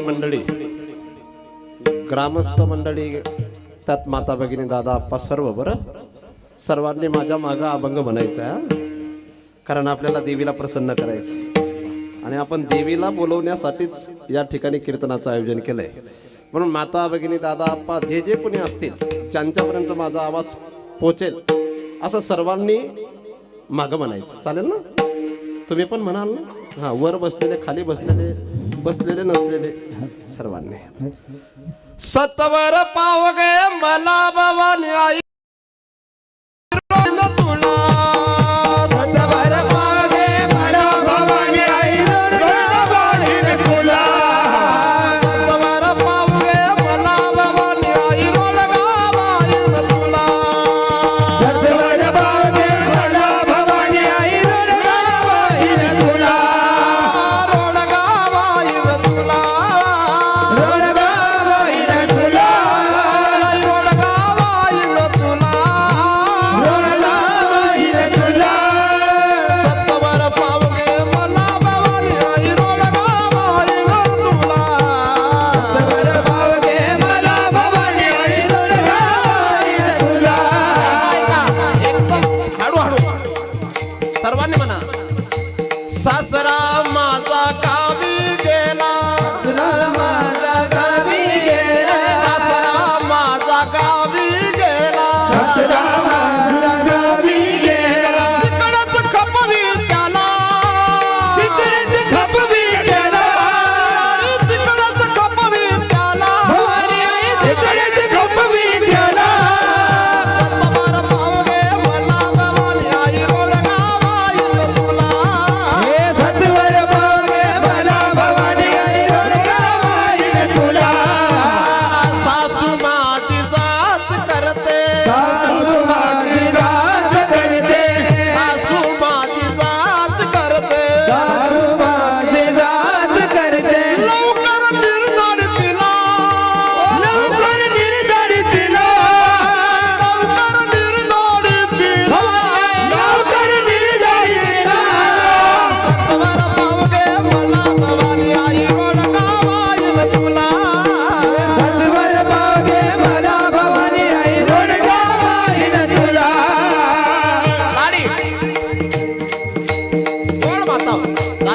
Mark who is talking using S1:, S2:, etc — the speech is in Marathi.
S1: पाहुणे मंडळी ग्रामस्थ मंडळी त्यात माता भगिनी दादा आप्पा सर्व बरं. सर्वांनी माझ्या मागं अभंग म्हणायचा आहे, कारण आपल्याला देवीला प्रसन्न करायचं. आणि आपण देवीला बोलवण्यासाठीच या ठिकाणी कीर्तनाचं आयोजन केलंय. म्हणून माता भगिनी दादा आप्पा जे जे कोणी असतील त्यांच्यापर्यंत माझा आवाज पोचेल असं सर्वांनी मागं म्हणायचं. चालेल ना? तुम्ही पण म्हणाल ना? हा वर बसलेले खाली बसलेले बसलेले नसलेले. सर्वांनी. सत्वर पाव गे मला आई सर्वांनी म्हणा सासरा मा দাও